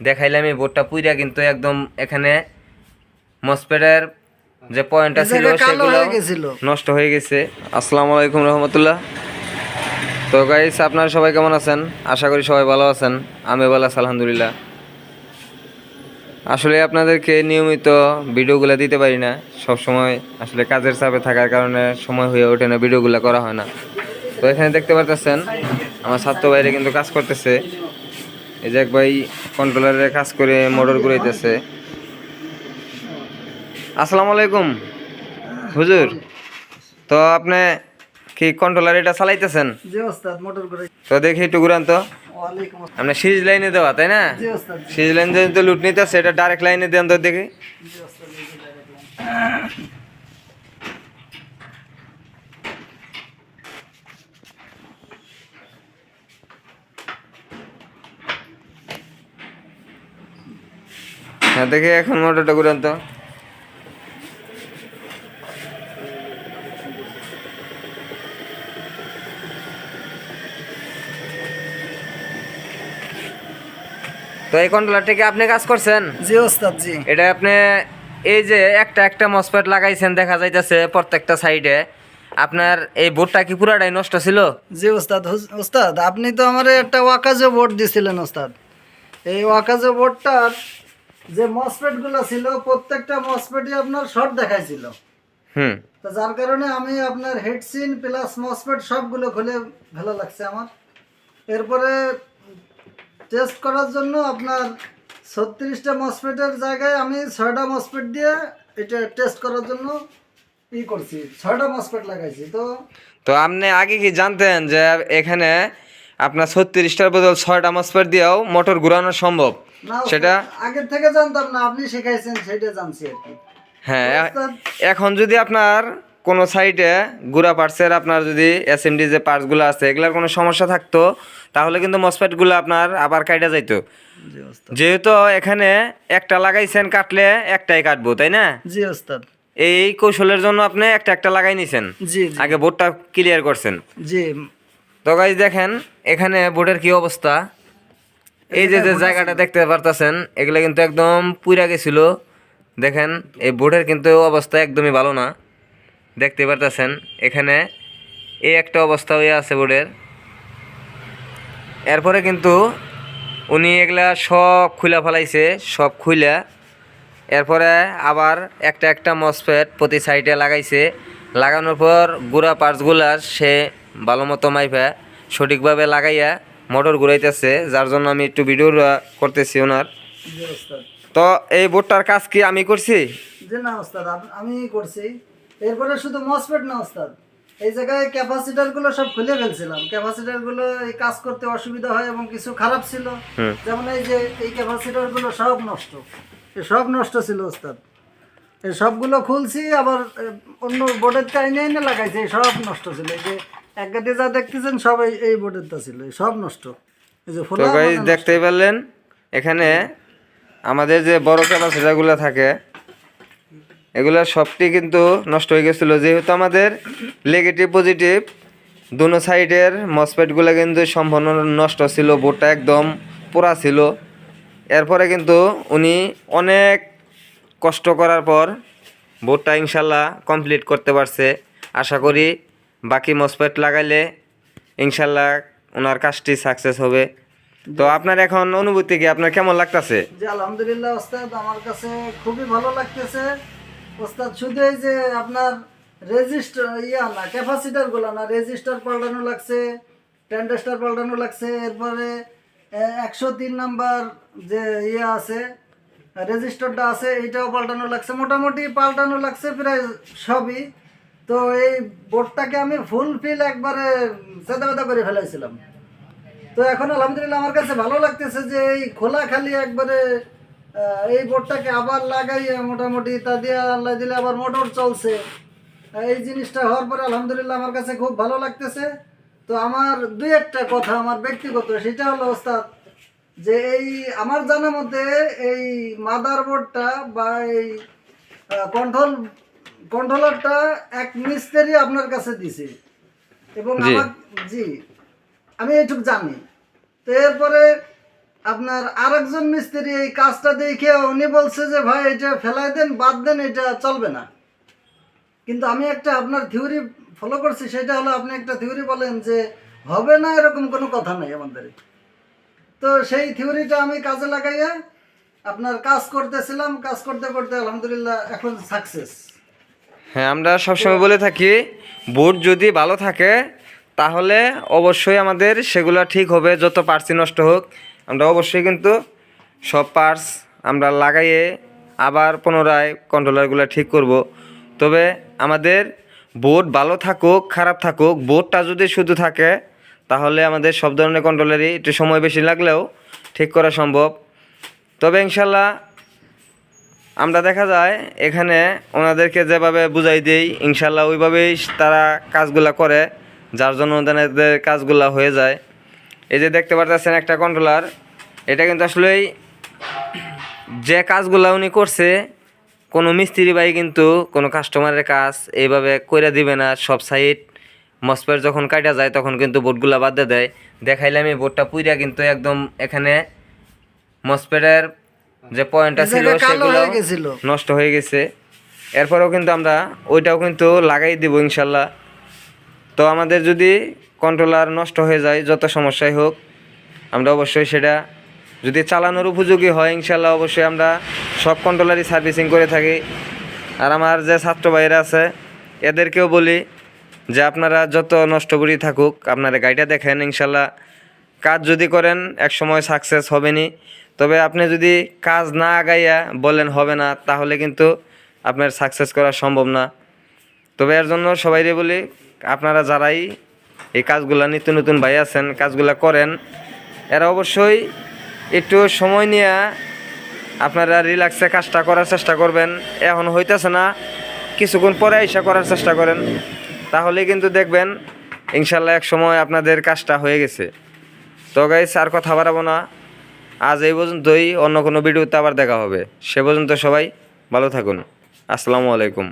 দেখাইলাম এই বোর্ডটা পুইরা কিন্তু একদম এখানে মসপেটের যে পয়েন্টটা ছিল সেগুলো নষ্ট হয়ে গেছে। আসসালামু আলাইকুম রহমতুল্লাহ। তো গাইস আপনারা সবাই কেমন আছেন? আশা করি সবাই ভালো আছেন। আমি ভালো আছি আলহামদুলিল্লাহ। আসলে আপনাদেরকে নিয়মিত ভিডিওগুলো দিতে পারি না। সব সময় আসলে কাজের চাপে থাকার কারণে সময় হয়ে ওঠে না ভিডিওগুলো করা হয় না। তো এখানে দেখতে পারতেছেন আমার ছাত্র বাইরে কিন্তু কাজ করতেছে। এই যে এক ভাই কন্ট্রোলারে কাজ করে মোটর ঘুরাইতেছে। আসসালামু আলাইকুম। হুজুর তো আপনি কি কন্ট্রোলার এটা চালাইতেছেন? জি ওস্তাদ মোটর করে তো দেখি একটু ঘুরান তো। আপনি সিরিজ লাইনে দেওয়া তাই না? জি ওস্তাদ সিরিজ লাইন যদি লুট নিতে সেটা ডাইরেক্ট লাইনে দেন তো দেখি জি ওস্তাদ এই যে দেখলাম। হ্যাঁ দেখি এখন মোটরটা ঘুরান তো। তো এই কন্ট্রোলার থেকে আপনি কাজ করছেন? জি ওস্তাদ জি এটা আপনি এই যে একটা একটা মসপেট লাগাইছেন দেখা যাইতেছে প্রত্যেকটা সাইডে আপনার এই বোর্ডটা কি পুরাটাই নষ্ট ছিল? জি ওস্তাদ ওস্তাদ আপনি তো আমার একটা ওয়াকাজো বোর্ড দিছিলেন ওস্তাদ। এই ওয়াকাজো বোর্ডটার যে মসপেটগুলো ছিল প্রত্যেকটা মসপেটই আপনার শর্ট দেখাইছিল। হুম। তো যার কারণে আমি আপনার হেডসিন প্লাস মসপেট সবগুলো খুলে ভালো লাগছে আমার। এরপরে টেস্ট করার জন্য আপনার ছত্রিশটা মসপেটের জায়গায় আমি ছয়টা মসপেট দিয়ে এটা টেস্ট করার জন্য ই করছি ছয়টা মসপেট লাগাইছি। তো তো আপনি আগে কি জানতেন যে এখানে আপনার ছত্রিশটার বদল ছয়টা মসপেট দিয়েও মোটর ঘুরানো সম্ভব? সেটা আগের থেকে জানতাম না আপনি শিখাইছেন সেটা জানছি আর কি। হ্যাঁ এখন যদি আপনার কোনো সাইডে গুড়া পার্টসের আপনার যদি এসএমডি যে পার্টসগুলো আছে এগুলার কোনো সমস্যা থাকতো তাহলে কিন্তু মসপেটগুলো আপনার আবার কাটা যাইতো। যেহেতু এখানে একটা লাগাইছেন কাটলে একটাই কাটবো তাই না? জি ওস্তাদ। এই কৌশলের জন্য আপনি একটা একটা লাগাই নিছেন। জি আগে বোর্ডটা ক্লিয়ার করছেন। জি। তো গাইজ দেখেন এখানে বোর্ডের কি অবস্থা? এই যে যে জায়গাটা দেখতে পারতেছেন এগুলো কিন্তু একদম পুইরা গেছিল। দেখেন এই বোর্ডের কিন্তু অবস্থা একদমই ভালো না। দেখতে পারতেছেন এখানে এই একটা অবস্থা হয়ে আছে বোর্ডের এরপরে কিন্তু উনি এগুলা সব খুলে ফেলাইছে সব খুইলা। এরপরে আবার একটা একটা মসফেট প্রতি সাইডে লাগাইছে। লাগানোর পর গুড়া পার্টসগুলা সে ভালো মতো মাইফা সঠিকভাবে লাগাইয়া মোটর ঘুরাইতেছে যার জন্য আমি একটু ভিডিও করতেছি ওনার। তো এই বোর্ডটার কাজ কি আমি করছি? যে না ওস্তাদ আমি করছি। এরপরে শুধু মসপেট না ওস্তাদ এই জায়গায় ক্যাপাসিটারগুলো সব খুলে ফেলছিলাম। ক্যাপাসিটারগুলো এই কাজ করতে অসুবিধা হয় এবং কিছু খারাপ ছিল। যেমন এই যে এই ক্যাপাসিটারগুলো সব নষ্ট। এ সব নষ্ট ছিল ওস্তাদ। সবগুলো খুলছি আবার অন্য বোর্ডের টাইনে এনে লাগাইছে সব নষ্ট ছিল। এই যে এক যা দেখতেছেন সব এই এই বোর্ডেরটা ছিল সব নষ্ট। এই যে তো ফোলা গাইজ মানে নষ্ট। দেখতেই পারলেন এখানে আমাদের যে বড় ক্যাপাসিটারগুলো থাকে এগুলো সবটি কিন্তু নষ্ট হয়ে গেছিল। যেহেতু আমাদের নেগেটিভ পজিটিভ দুনো সাইডের মসপেটগুলো কিন্তু সম্পূর্ণ নষ্ট ছিল বোর্ডটা একদম পোড়া ছিল। এরপরে কিন্তু উনি অনেক কষ্ট করার পর বোর্ডটা ইনশাল্লাহ কমপ্লিট করতে পারছে। আশা করি বাকি মসপেট লাগাইলে ইনশাল্লাহ ওনার কাজটি সাকসেস হবে। তো আপনার এখন অনুভূতি কি? আপনার কেমন লাগতেছে? জি, আলহামদুলিল্লাহ, ওস্তাদ, আমার কাছে খুবই ভালো লাগতেছে। ওস্তাদ, শুধু এই যে আপনার রেজিস্টার ইয়া না ক্যাপাসিটারগুলো না রেজিস্টার পাল্টানো লাগছে ট্যান্ডেস্টার পাল্টানো লাগছে, এরপরে একশো তিন নাম্বার যে ইয়ে আছে রেজিস্টারটা আছে এইটাও পাল্টানো লাগছে। মোটামুটি পাল্টানো লাগছে প্রায় সবই। তো এই বোর্ডটাকে আমি ফুল ফিল একবারে চেদা বেদা করে ফেলাইছিলাম। তো এখন আলহামদুলিল্লাহ আমার কাছে ভালো লাগতেছে যে এই খোলা খালি একবারে এই বোর্ডটাকে আবার লাগাইয়ে মোটামুটি তা দিয়ে আল্লাহ দিলে আবার মোটর চলছে। এই জিনিসটা হওয়ার পরে আলহামদুলিল্লাহ আমার কাছে খুব ভালো লাগতেছে। তো আমার দুই একটা কথা আমার ব্যক্তিগত, সেটা হলো ওস্তাদ, যে এই আমার জানা মতে এই মাদার বোর্ডটা বা এই কন্ট্রোল কন্ট্রোলারটা এক মিস্ত্রি আপনার কাছে দিছে। এবং জি। আমার জি। আমি এইটুক জানি। তো এরপরে আপনার আরেকজন মিস্ত্রি এই কাজটা দেখে উনি বলছে যে ভাই এটা ফেলাই দেন বাদ দেন এটা চলবে না। কিন্তু আমি একটা আপনার থিওরি ফলো করছি সেটা হলো আপনি একটা থিওরি বলেন যে হবে না এরকম কোনো কথা নাই আমাদের। তো সেই থিওরিটা আমি কাজে লাগাইয়া আপনার কাজ করতেছিলাম। কাজ করতে করতে আলহামদুলিল্লাহ এখন সাকসেস হ্যাঁ আমরা সবসময় বলে থাকি বোর্ড যদি ভালো থাকে, তাহলে অবশ্যই আমাদের সেগুলো ঠিক হবে, যত পার্টসই নষ্ট হোক। আমরা অবশ্যই কিন্তু সব পার্টস আমরা লাগাইয়ে আবার পুনরায় কন্ট্রোলারগুলো ঠিক করব। তবে আমাদের বোর্ড ভালো থাকুক, খারাপ থাকুক বোর্ডটা যদি শুধু থাকে, তাহলে আমাদের সব ধরনের কন্ট্রোলারই একটু সময় বেশি লাগলেও ঠিক করা সম্ভব। তবে ইনশাল্লাহ আমরা দেখা যায় এখানে ওনাদেরকে যেভাবে বুঝাই দিই ইনশাল্লাহ ওইভাবেই তারা কাজগুলা করে, যার জন্য ওনাদের কাজগুলা হয়ে যায়। এই যে দেখতে পারতেছেন একটা কন্ট্রোলার এটা কিন্তু আসলেই যে কাজগুলা উনি করছে, কোনো মিস্ত্রি ভাই কিন্তু কোনো কাস্টমারের কাজ এইভাবে কইরা দিবে না, সব সাইড মসপের যখন কাটা যায় তখন কিন্তু বোর্ডগুলা বাদ দিয়ে দেয়। দেখাইলে আমি বোর্ডটা পুইরা কিন্তু একদম এখানে মসপেটের যে পয়েন্টটা ছিল সেগুলো নষ্ট হয়ে গেছে। এরপরেও কিন্তু আমরা ওইটাও কিন্তু লাগাই দিব ইনশাল্লাহ। তো আমাদের যদি কন্ট্রোলার নষ্ট হয়ে যায় যত সমস্যাই হোক আমরা অবশ্যই সেটা যদি চালানোর উপযোগী হয় ইনশাল্লাহ অবশ্যই আমরা সব কন্ট্রোলারই সার্ভিসিং করে থাকি। আর আমার যে ছাত্র ভাইয়েরা আছে এদেরকেও বলি যে আপনারা যত নষ্ট করি থাকুক আপনারা গাড়িটা দেখেন ইনশাল্লাহ। কাজ যদি করেন, এক সময় সাকসেস হবেনি। তবে আপনি যদি কাজ না আগাইয়া বলেন, হবে না তাহলে কিন্তু আপনার সাকসেস করা সম্ভব না। তবে এর জন্য সবাইরে বলি, আপনারা যারাই এই কাজগুলা নিত্য নতুন ভাই আছেন, কাজগুলা করেন, এরা অবশ্যই একটু সময় নিয়ে আপনারা রিল্যাক্সে কাজটা করার চেষ্টা করবেন। এখন হইতেছে না, কিছুক্ষণ পরে এসে করার চেষ্টা করেন। তাহলে কিন্তু দেখবেন, ইনশাল্লাহ এক সময় আপনাদের কাজটা হয়ে গেছে। তো গাইস আর কথা বাড়াবো না। আজ এই পর্যন্তই, অন্য কোনো ভিডিওতে আবার দেখা হবে। সে পর্যন্ত সবাই ভালো থাকুন। আসসালামু আলাইকুম।